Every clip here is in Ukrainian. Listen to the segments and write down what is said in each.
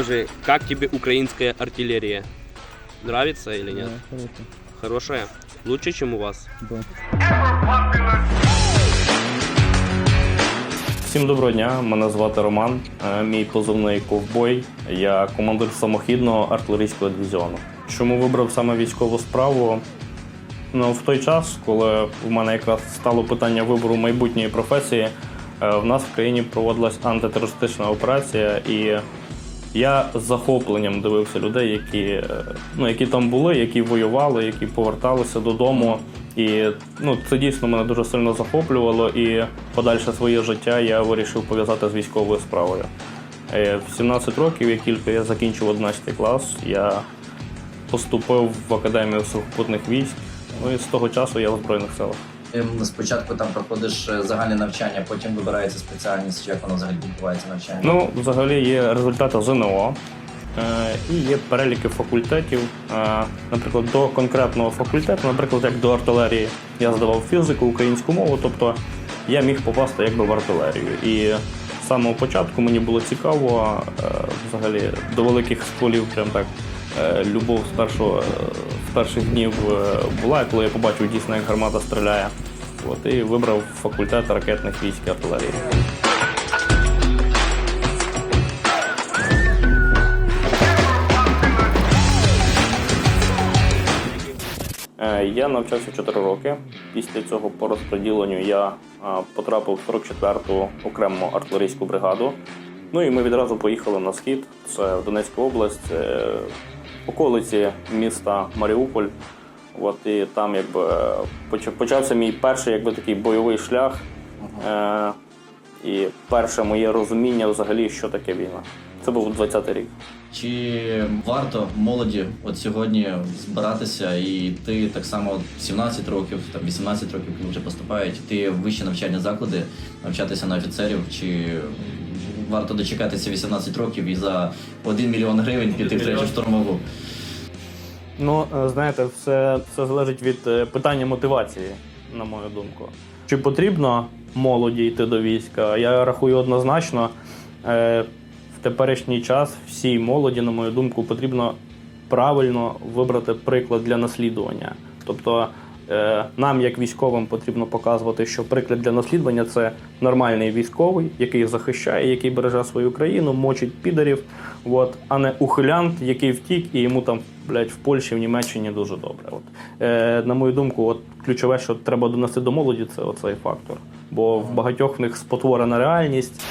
Скажи, как тебе украинская артиллерия? Нравится или нет? Да, хорошо. Хорошая? Лучше, чем у вас? Да. Всім доброго дня, мене звати Роман, е, мій позивний ковбой. Я командир самохідного артилерійського дивізіону. Чому вибрав саме військову справу? Ну, в той час, коли в мене якраз стало питання вибору майбутньої професії, е, в нас в країні проводилась антитерористична операція, і я з захопленням дивився людей, які, е, ну, які там були, які воювали, які поверталися додому. І ну, це дійсно мене дуже сильно захоплювало, і подальше своє життя я вирішив пов'язати з військовою справою. Е, В 17 років, як тільки я закінчив 11 клас, я поступив в академію сухопутних військ. Ну і з того часу я в Збройних силах. Ем, Спочатку там проходиш е, загальне навчання, потім вибирається спеціальність, як воно взагалі відбувається навчання. Ну, взагалі є результати ЗНО е, і є переліки факультетів. Е, Наприклад, до конкретного факультету, наприклад, як до артилерії, я здавав фізику, українську мову, тобто я міг попасти якби в артилерію. І з самого початку мені було цікаво, взагалі до великих стволів, прям так. Любов з першого перших днів е, була, коли я побачив дійсно, як гармата стріляє. От, і вибрав факультет ракетних військ і артилерії. Е, Я навчався 4 роки. Після цього по розподіленню я е, потрапив в 44-ту окрему артилерійську бригаду. Ну і ми відразу поїхали на схід. Це в Донецьку область, околиці міста Маріуполь. От і там якби е, почався мій перший якби такий бойовий шлях. Е, І перше моє розуміння взагалі, що таке війна. Це був 20-й рік. Чи варто молоді от сьогодні збиратися і йти так само 17 років, там 18 років, коли вже поступають, йти в вищі навчальні заклади, навчатися на офіцерів, чи варто дочекатися 18 років і за 1 мільйон гривень піти в третю штурмову? Ну, е, знаєте, все, все залежить від е, питання мотивації, на мою думку. Чи потрібно молоді йти до війська? Я рахую однозначно. Е, в теперішній час всій молоді, на мою думку, потрібно правильно вибрати приклад для наслідування. Тобто нам, як військовим, потрібно показувати, що приклад для наслідування це нормальний військовий, який захищає, який береже свою країну, мочить підарів, от, а не ухилянт, який втік, і йому там блядь, в Польщі, в Німеччині дуже добре. От. Е, на мою думку, от ключове, що треба донести до молоді, це оцей фактор. Бо в багатьох в них спотворена реальність.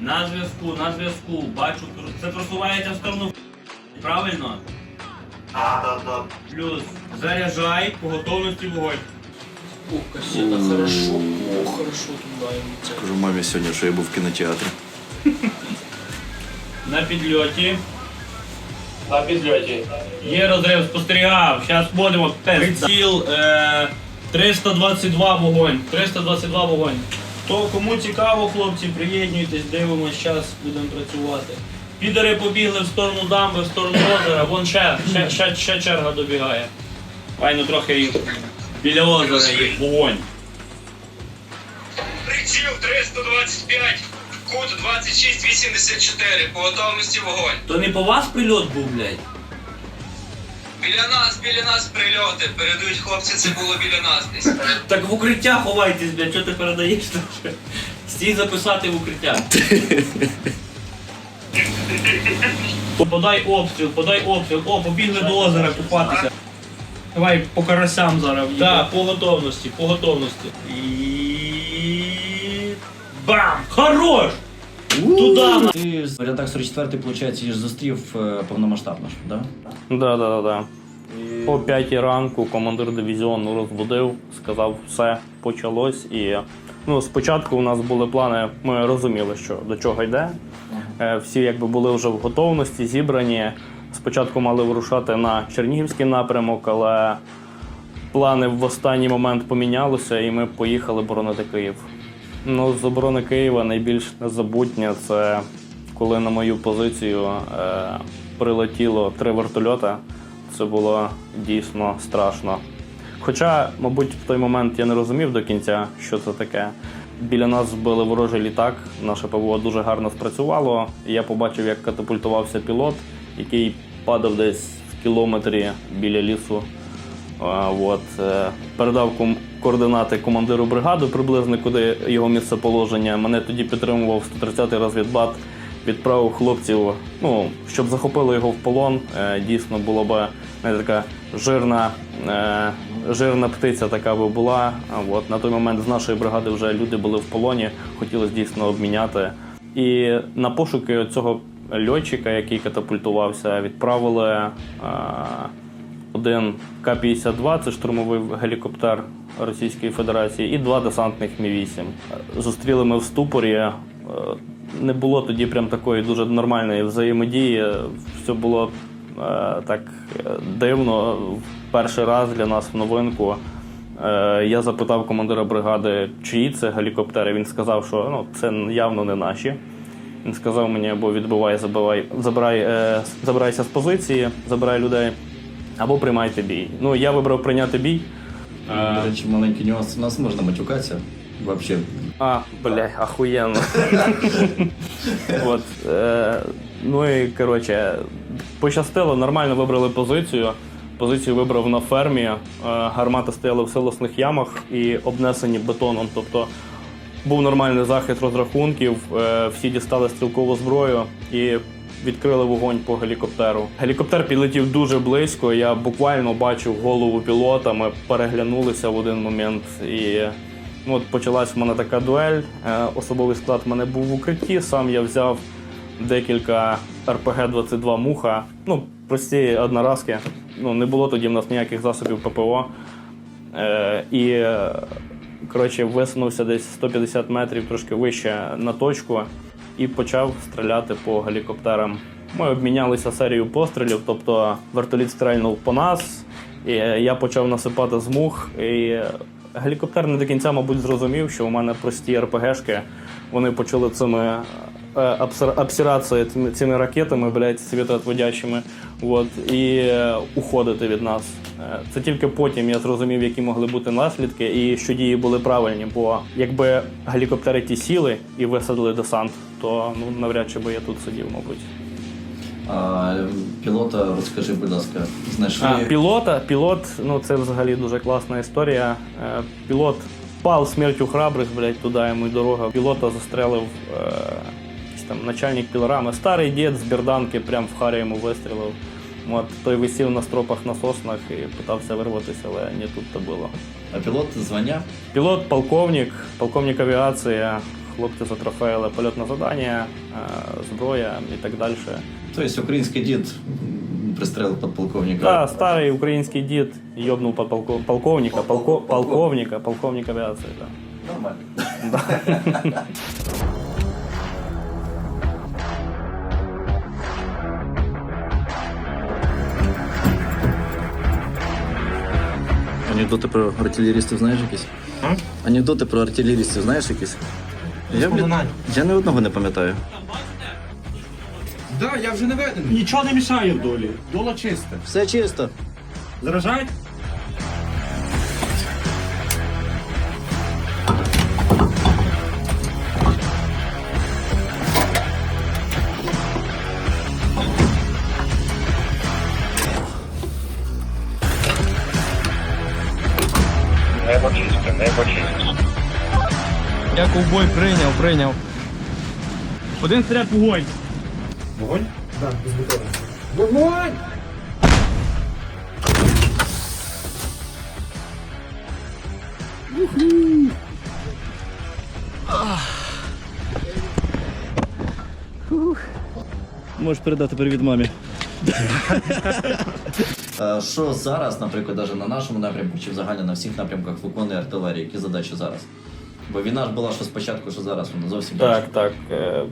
На зв'язку, на зв'язку. Бачу, це просувається в сторону. Правильно? Плюс заряджай по готовності вогонь. Ух, кассета, хорошо, о, хорошо туда ему цель. Кажу мамі сьогодні, що я був в кінотеатрі. На підльоті. На підльоті. Є розрив, спостерігав. Зараз будемо тест. Приціл е, 322 вогонь. 322 вогонь. То кому цікаво, хлопці, приєднуйтесь, дивимось, зараз будемо працювати. Підери побігли в сторону дамби, в сторону озера, вон ще, ще, ще, ще черга добігає. Файно трохи їх біля озера є вогонь. Приціл 325, кут 2684, по готовності вогонь. То не по вас прильот був, блядь? Біля нас, біля нас прильоти. Передають хлопці, це було біля нас десь. Так в укриття ховайтесь, блядь, що ти передаєш? Стій записати в укриття. Подай обстріл, подай обстріл. О, побігли до озера купатися. Давай по карасям зараз. Так, по готовності, по готовності. І... Бам! Хорош! Туда! Ти в рядах 44 виходить, ж зустрів е, повномасштабно ж, да? Да, да, да, да. По п'ятій ранку командир дивізіону розбудив, сказав, все почалось. І ну, спочатку у нас були плани, ми розуміли, що до чого йде. Е, Всі якби були вже в готовності, зібрані. Спочатку мали вирушати на Чернігівський напрямок, але плани в останній момент помінялися, і ми поїхали боронити Київ. Ну, з оборони Києва найбільш незабутнє це коли на мою позицію е, прилетіло три вертольота. Це було дійсно страшно. Хоча, мабуть, в той момент я не розумів до кінця, що це таке. Біля нас збили ворожий літак. Наше ПВО дуже гарно спрацювало. Я побачив, як катапультувався пілот, який падав десь в кілометрі біля лісу. От, е, передав координати командиру бригади приблизно, куди його місцеположення. Мене тоді підтримував 130-й розвідбат, відправив хлопців, ну, щоб захопили його в полон. Е, Дійсно було б така жирна, е, жирна птиця така би була. От, на той момент з нашої бригади вже люди були в полоні, хотілося дійсно обміняти. І на пошуки цього льотчика, який катапультувався, відправили. е, один К-52, це штурмовий гелікоптер Російської Федерації, і два десантних Мі-8. Зустріли ми в ступорі. е, Не було тоді прям такої дуже нормальної взаємодії. Все було так е, дивно. В Перший раз для нас в новинку. Е, Я запитав командира бригади, чиї це гелікоптери. Він сказав, що ну, це явно не наші. Він сказав мені, або відбивай, забивай, забирай, е, забирайся з позиції, забирай людей, або приймайте бій. Ну, я вибрав прийняти бій. До речі, маленький нюанс. У нас можна матюкатися. Вообще. А, бля, охуєнно. От, е, ну і коротше, пощастило, нормально вибрали позицію. Позицію вибрав на фермі. Е, гармати стояли в силосних ямах і обнесені бетоном. Тобто був нормальний захист розрахунків, е, всі дістали стрілкову зброю і відкрили вогонь по гелікоптеру. Гелікоптер підлетів дуже близько. Я буквально бачив голову пілота. Ми переглянулися в один момент і. Ну, от почалась в мене така дуель. Е, Особовий склад в мене був в укритті. Сам я взяв декілька РПГ-22 муха. Ну, прості одноразки. Ну, не було тоді в нас ніяких засобів ППО. Е, і коротше, висунувся десь 150 метрів трошки вище на точку і почав стріляти по гелікоптерам. Ми обмінялися серією пострілів, тобто вертоліт стрельнув по нас, і я почав насипати з мух. І гелікоптер не до кінця, мабуть, зрозумів, що у мене прості РПГшки. Вони почали цими е, цими, цими ракетами, блядь, світоотводящими, от, і уходити від нас. Е, Це тільки потім я зрозумів, які могли бути наслідки, і що дії були правильні. Бо якби гелікоптери ті сіли і висадили десант, то ну навряд чи би я тут сидів, мабуть. А, пілота, розкажи, будь ласка, знайшли. А, пілота, пілот, ну це взагалі дуже класна історія. Е, Пілот пал смертю храбрих, блядь, туди йому й дорога. Пілота застрелив е, там начальник пілорами. Старий дід з берданки прям в харі йому вистрілив. От, той висів на стропах на соснах і питався вирватися, але не тут то було. А пілот звання? Пілот, полковник, полковник авіації, хлопці затрофеїли польотне завдання, зброя і так далі. Тобто український дід пристрелив подполковника. Да, старый украинский дед ёбнул под полко- полковника, полко- полковника, полковник авиации, да. Нормально. Анекдоти про артилерістів знаєш якісь? Анекдоти про артилерістів знаєш якісь? Я, блін, я ні одного не пам'ятаю. Да, я вже не ведений. Нічого не мішає в долі. Дола чиста. Все чисто. Заражають? Я ковбой прийняв, прийняв. Один снаряд вогонь. Вогонь! Можеш передати привіт мамі. Е, Що зараз, наприклад, навіть на нашому напрямку чи взагалі на всіх напрямках виконує артилерія? Які задачі зараз? Бо війна ж була що спочатку, що зараз, вона зовсім Так, інша. так. е,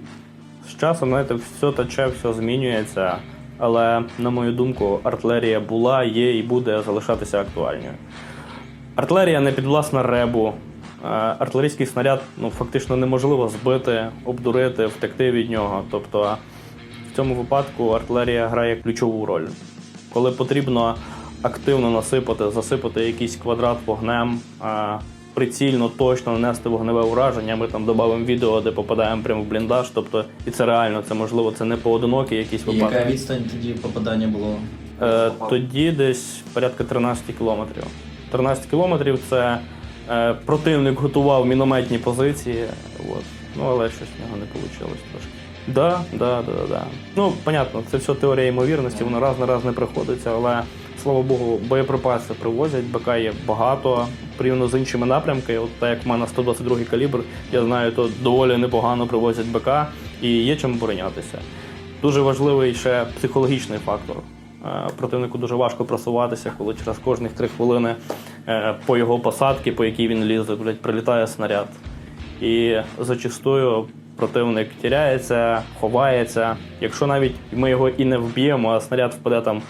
З часом, знаєте, все тече, все змінюється. Але, на мою думку, артилерія була, є і буде залишатися актуальною. Артилерія не підвласна ребу. Е, Артилерійський снаряд ну, фактично неможливо збити, обдурити, втекти від нього. Тобто в цьому випадку артилерія грає ключову роль. Коли потрібно активно насипати, засипати якийсь квадрат вогнем, е, прицільно, точно нанести вогневе ураження. Ми там додамо відео, де попадаємо прямо в бліндаж. Тобто, і це реально, це можливо, це не поодинокі якісь випадки. яка відстань тоді попадання було? Е, тоді десь порядка 13 кілометрів. 13 кілометрів це е, противник готував мінометні позиції. От. Ну, але щось в нього не вийшло трошки. Да, да, да, да. Ну, понятно, це все теорія ймовірності, воно раз на раз не приходиться, але слава Богу, боєприпаси привозять, БК є багато, порівняно з іншими напрямками. От так як в мене 122 калібр, я знаю, то доволі непогано привозять БК і є чим оборонятися. Дуже важливий ще психологічний фактор. Е, Противнику дуже важко просуватися, коли через кожних три хвилини е, по його посадці, по якій він лізе, блядь, прилітає снаряд. І зачастую противник тіряється, ховається. Якщо навіть ми його і не вб'ємо, а снаряд впаде там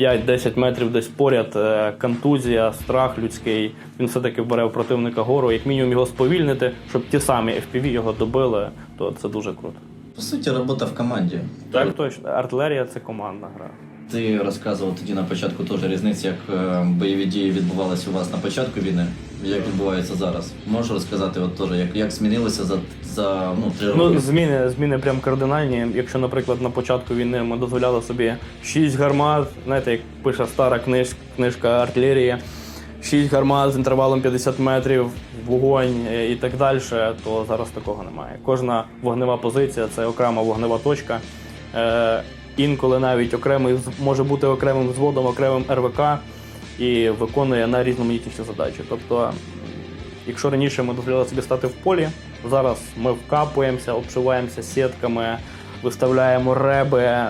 5-10 метрів десь поряд, е, контузія, страх людський, він все-таки бере у противника гору, як мінімум його сповільнити, щоб ті самі FPV його добили, то це дуже круто. По суті, робота в команді. Так точно, артилерія це командна гра. Ти розказував тоді на початку теж різниці, як е, бойові дії відбувалися у вас на початку війни, як відбуваються зараз. Можеш розказати, от теж, як, як змінилося за, за ну, три роки? Ну, зміни, зміни прям кардинальні. Якщо, наприклад, на початку війни ми дозволяли собі 6 гармат, знаєте, як пише стара книж, книжка артилерії, 6 гармат з інтервалом 50 метрів, вогонь е, і так далі, то зараз такого немає. Кожна вогнева позиція це окрема вогнева точка. Інколи навіть окремий може бути окремим взводом, окремим РВК і виконує найрізноманітніші задачі. Тобто Якщо раніше ми дозволяли собі стати в полі, зараз ми вкапуємося, обшиваємося сітками, виставляємо реби, е,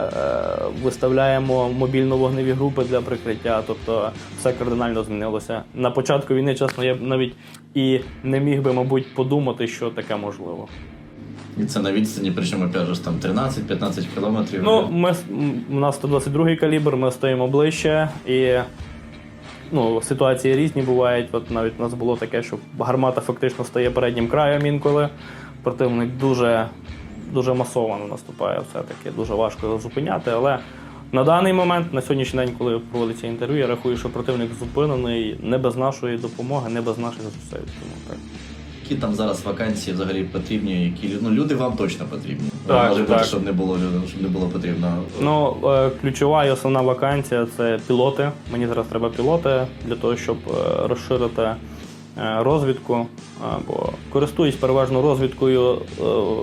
виставляємо мобільно-вогневі групи для прикриття. Тобто все кардинально змінилося. На початку війни, чесно, я навіть і не міг би, мабуть, подумати, що таке можливо. І це на відстані, причому опять там 13-15 кілометрів. Ну, ми, у нас 122 калібр, ми стоїмо ближче і ну, ситуації різні бувають. От навіть у нас було таке, що гармата фактично стає переднім краєм інколи. Противник дуже, дуже масовано наступає, все-таки дуже важко зупиняти. Але на даний момент, на сьогоднішній день, коли проводиться інтерв'ю, я рахую, що противник зупинений не без нашої допомоги, не без наших зусиль. Тому так. Які там зараз вакансії взагалі потрібні, які ну, люди вам точно потрібні. Так, Може бути, так. щоб не було щоб не було потрібно. Ну, е, ключова і основна вакансія це пілоти. Мені зараз треба пілоти для того, щоб е, розширити е, розвідку. Е, Бо користуюсь переважно розвідкою е,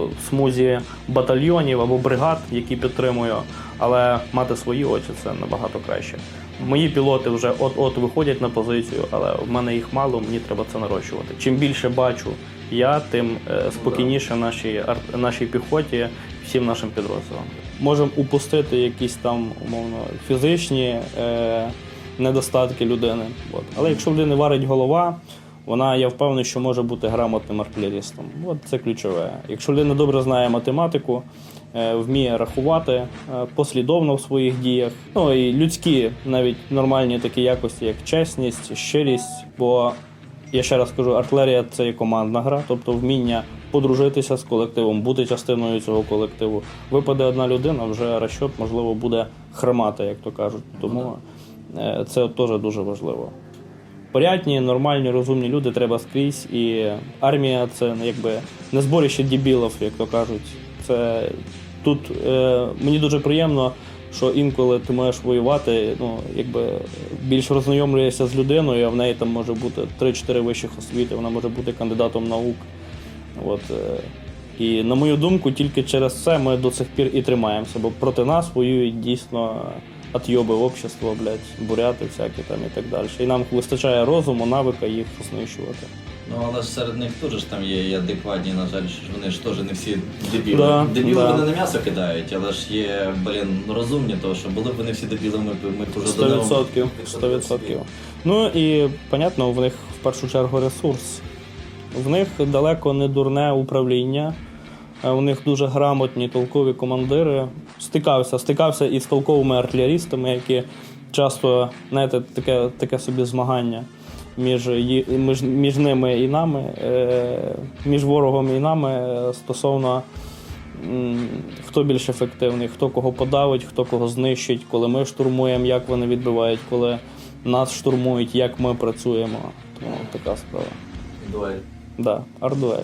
в смузі батальйонів або бригад, які підтримую, але мати свої очі це набагато краще. Мої пілоти вже от-от виходять на позицію, але в мене їх мало, мені треба це нарощувати. Чим більше бачу я, тим е, спокійніше нашій, нашій піхоті, всім нашим підрозділам. Можемо упустити якісь там умовно фізичні е, недостатки людини. Але якщо в людини варить голова, вона я впевнений, що може бути грамотним артилерістом. От це ключове. Якщо людина добре знає математику, е, вміє рахувати е, послідовно в своїх діях, ну і людські, навіть нормальні такі якості, як чесність, щирість. Бо я ще раз кажу, артилерія це є командна гра, тобто вміння подружитися з колективом, бути частиною цього колективу. Випаде одна людина, вже розчот, можливо, буде хромати, як то кажуть. Тому е, це теж дуже важливо. Порядні, нормальні, розумні люди треба скрізь, і армія це якби не зборище дебілів, як то кажуть. Це тут е, мені дуже приємно, що інколи ти можеш воювати, ну якби більш роззнайомлюєшся з людиною, а в неї там може бути 3-4 вищих освіти, вона може бути кандидатом наук. От, е, і на мою думку, тільки через це ми до цих пір і тримаємося, бо проти нас воюють дійсно отйоби общества, блядь, буряти всякі там і так далі. І нам вистачає розуму, навика їх знищувати. Ну але ж серед них теж там є і адекватні, на жаль, ж вони ж теж не всі дебіли. Да, дебіли да. вони на м'ясо кидають, але ж є, блін, розумні, то що були б вони всі дебіли, ми б ми б уже Сто відсотків. Сто відсотків. Ну і понятно, в них в першу чергу ресурс. В них далеко не дурне управління. Е, У них дуже грамотні толкові командири. Стикався, стикався із толковими артилерістами, які часто, знаєте, таке, таке собі змагання між, між, між ними і нами, е, між ворогом і нами е, стосовно хто більш ефективний, хто кого подавить, хто кого знищить, коли ми штурмуємо, як вони відбивають, коли нас штурмують, як ми працюємо. Тому така справа. Дуель. Да, ардуель.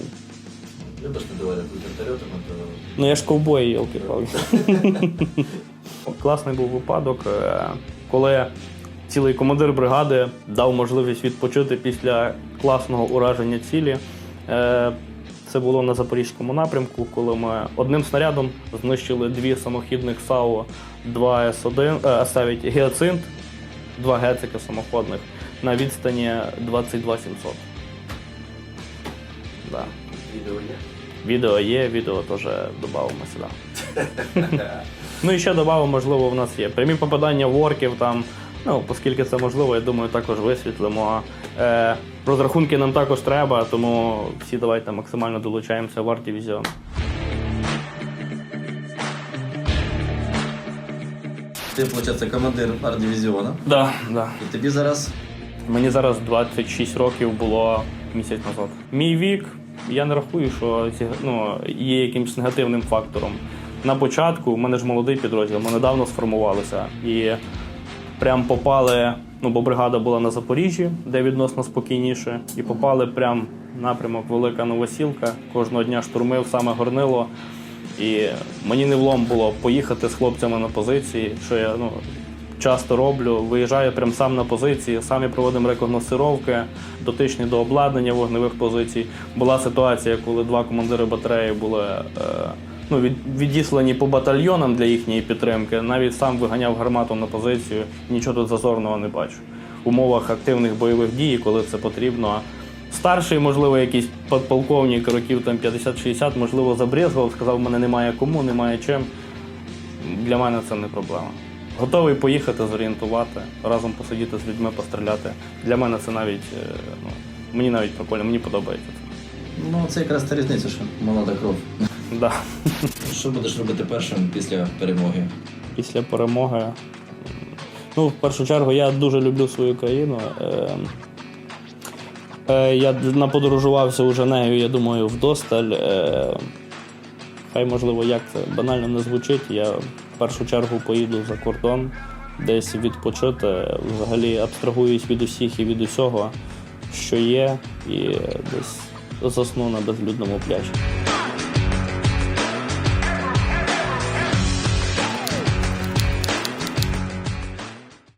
Любиш ти дуелі з вертольотами, то Ну я ж ковбой, йолки палки Класний був випадок, е, коли цілий командир бригади дав можливість відпочити після класного ураження цілі. Е, Це було на запорізькому напрямку, коли ми одним снарядом знищили дві самохідних САУ 2 С1, е, С9 Геоцинт, два гецика самоходних на відстані 22 700. Да. відео є. Відео є, відео теж додамо сюди. ну і ще додамо, можливо, в нас є прямі попадання в орків там. Ну, оскільки це можливо, я думаю, також висвітлимо. Е, розрахунки нам також треба, тому всі давайте максимально долучаємося в арт-дивізіон. Ти, виходить, командир арт-дивізіону. Да, да. І тобі зараз Мені зараз 26 років було місяць назад. Мій вік, я не рахую, що ну, є якимось негативним фактором. На початку в мене ж молодий підрозділ, ми недавно сформувалися і прям попали. Ну, бо бригада була на Запоріжжі, де відносно спокійніше, і попали прям напрямок Велика Новосілка. Кожного дня штурмив саме горнило. І мені не влом було поїхати з хлопцями на позиції, що я ну, часто роблю. Виїжджаю прям сам на позиції, самі проводимо рекогносцировки, дотичні до обладнання вогневих позицій. Була ситуація, коли два командири батареї були е, ну, від, відіслані по батальйонам для їхньої підтримки. Навіть сам виганяв гармату на позицію, нічого тут зазорного не бачу. В умовах активних бойових дій, коли це потрібно. Старший, можливо, якийсь подполковник років там 50-60, можливо, забрезгував, сказав, мене немає кому, немає чим. Для мене це не проблема. Готовий поїхати, зорієнтувати, разом посидіти з людьми, постріляти. Для мене це навіть е, ну, мені навіть прикольно, мені подобається це. ну це якраз та різниця, що молода кров. Да. Що будеш робити першим після перемоги? Після перемоги. Ну, в першу чергу, я дуже люблю свою країну. Е, е, я наподорожувався уже нею, я думаю, вдосталь. Е, хай, можливо, як це банально не звучить. Я першу чергу поїду за кордон, десь відпочити. Взагалі абстрагуюсь від усіх і від усього, що є, і десь засну на безлюдному пляжі.